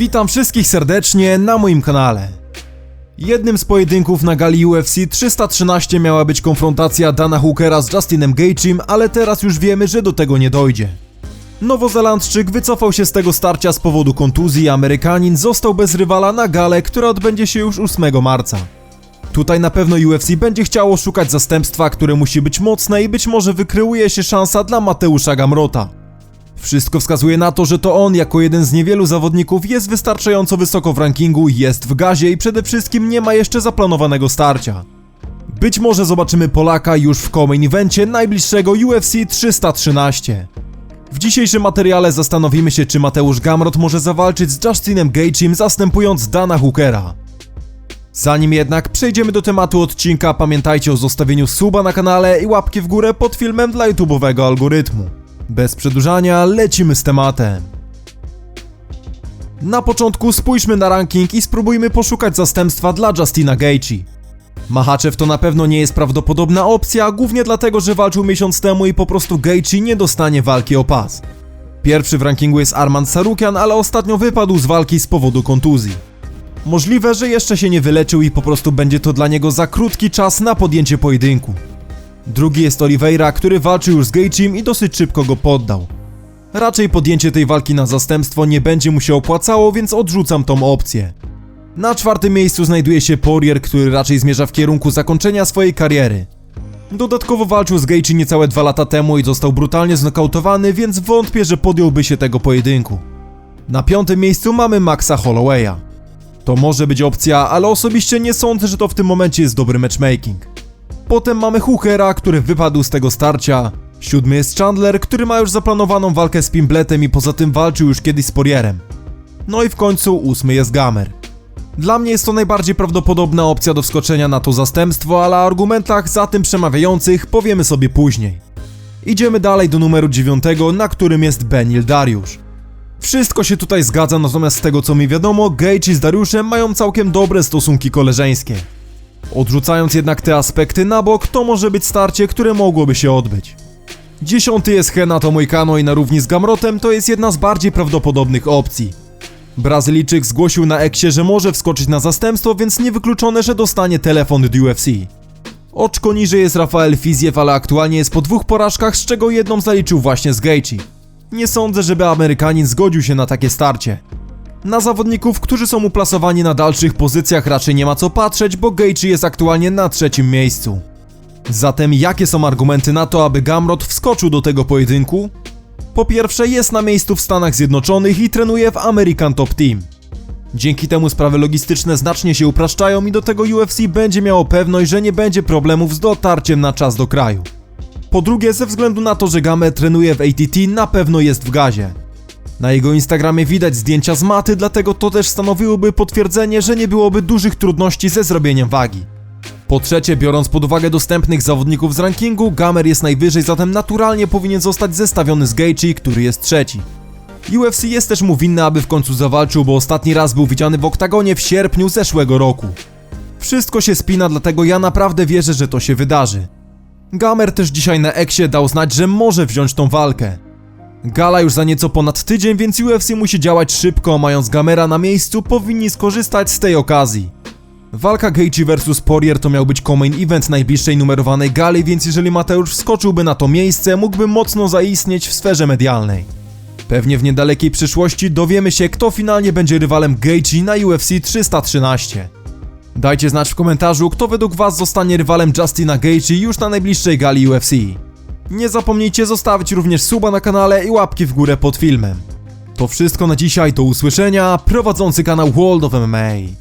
Witam wszystkich serdecznie na moim kanale. Jednym z pojedynków na gali UFC 313 miała być konfrontacja Dana Hookera z Justinem Gaethjem, ale teraz już wiemy, że do tego nie dojdzie. Nowozelandczyk wycofał się z tego starcia z powodu kontuzji, Amerykanin został bez rywala na galę, która odbędzie się już 8 marca. Tutaj na pewno UFC będzie chciało szukać zastępstwa, które musi być mocne i być może wykryłuje się szansa dla Mateusza Gamrota. Wszystko wskazuje na to, że to on jako jeden z niewielu zawodników jest wystarczająco wysoko w rankingu, jest w gazie i przede wszystkim nie ma jeszcze zaplanowanego starcia. Być może zobaczymy Polaka już w co-main evencie najbliższego UFC 313. W dzisiejszym materiale zastanowimy się, czy Mateusz Gamrot może zawalczyć z Justinem Gaethjem zastępując Dana Hookera. Zanim jednak przejdziemy do tematu odcinka, pamiętajcie o zostawieniu suba na kanale i łapki w górę pod filmem dla YouTube'owego algorytmu. Bez przedłużania, lecimy z tematem. Na początku spójrzmy na ranking i spróbujmy poszukać zastępstwa dla Justina Gaethje. Mahaczew to na pewno nie jest prawdopodobna opcja, głównie dlatego, że walczył miesiąc temu i po prostu Gaethje nie dostanie walki o pas. Pierwszy w rankingu jest Arman Sarukian, ale ostatnio wypadł z walki z powodu kontuzji. Możliwe, że jeszcze się nie wyleczył i po prostu będzie to dla niego za krótki czas na podjęcie pojedynku. Drugi jest Oliveira, który walczył już z Gaethjem i dosyć szybko go poddał. Raczej podjęcie tej walki na zastępstwo nie będzie mu się opłacało, więc odrzucam tą opcję. Na czwartym miejscu znajduje się Poirier, który raczej zmierza w kierunku zakończenia swojej kariery. Dodatkowo walczył z Gaethje niecałe dwa lata temu i został brutalnie znokautowany, więc wątpię, że podjąłby się tego pojedynku. Na piątym miejscu mamy Maxa Hollowaya. To może być opcja, ale osobiście nie sądzę, że to w tym momencie jest dobry matchmaking. Potem mamy Hookera, który wypadł z tego starcia. Siódmy jest Chandler, który ma już zaplanowaną walkę z Pimbletem i poza tym walczył już kiedyś z Porierem. No i w końcu ósmy jest Gamer. Dla mnie jest to najbardziej prawdopodobna opcja do wskoczenia na to zastępstwo, ale o argumentach za tym przemawiających powiemy sobie później. Idziemy dalej do numeru dziewiątego, na którym jest Benil Dariusz. Wszystko się tutaj zgadza, natomiast z tego co mi wiadomo, Gaethje z Dariuszem mają całkiem dobre stosunki koleżeńskie. Odrzucając jednak te aspekty na bok, to może być starcie, które mogłoby się odbyć. Dziesiąty jest Henato Moicano i na równi z Gamrotem to jest jedna z bardziej prawdopodobnych opcji. Brazylijczyk zgłosił na Eksie, że może wskoczyć na zastępstwo, więc niewykluczone, że dostanie telefon od UFC. Oczko niżej jest Rafael Fiziew, ale aktualnie jest po dwóch porażkach, z czego jedną zaliczył właśnie z Gaethje. Nie sądzę, żeby Amerykanin zgodził się na takie starcie. Na zawodników, którzy są uplasowani na dalszych pozycjach raczej nie ma co patrzeć, bo Gaethje jest aktualnie na trzecim miejscu. Zatem jakie są argumenty na to, aby Gamrot wskoczył do tego pojedynku? Po pierwsze jest na miejscu w Stanach Zjednoczonych i trenuje w American Top Team. Dzięki temu sprawy logistyczne znacznie się upraszczają i do tego UFC będzie miało pewność, że nie będzie problemów z dotarciem na czas do kraju. Po drugie, ze względu na to, że Gamer trenuje w ATT, na pewno jest w gazie. Na jego Instagramie widać zdjęcia z maty, dlatego to też stanowiłoby potwierdzenie, że nie byłoby dużych trudności ze zrobieniem wagi. Po trzecie, biorąc pod uwagę dostępnych zawodników z rankingu, Gamer jest najwyżej, zatem naturalnie powinien zostać zestawiony z Gaethje, który jest trzeci. UFC jest też mu winny, aby w końcu zawalczył, bo ostatni raz był widziany w oktagonie w sierpniu zeszłego roku. Wszystko się spina, dlatego ja naprawdę wierzę, że to się wydarzy. Gamer też dzisiaj na Eksie dał znać, że może wziąć tą walkę. Gala już za nieco ponad tydzień, więc UFC musi działać szybko, mając Gamera na miejscu, powinni skorzystać z tej okazji. Walka Gaethje vs Poirier to miał być co-main event najbliższej numerowanej gali, więc jeżeli Mateusz wskoczyłby na to miejsce, mógłby mocno zaistnieć w sferze medialnej. Pewnie w niedalekiej przyszłości dowiemy się, kto finalnie będzie rywalem Gaethje na UFC 313. Dajcie znać w komentarzu, kto według Was zostanie rywalem Justina Gaethje już na najbliższej gali UFC. Nie zapomnijcie zostawić również suba na kanale i łapki w górę pod filmem. To wszystko na dzisiaj, do usłyszenia, prowadzący kanał World of MMA.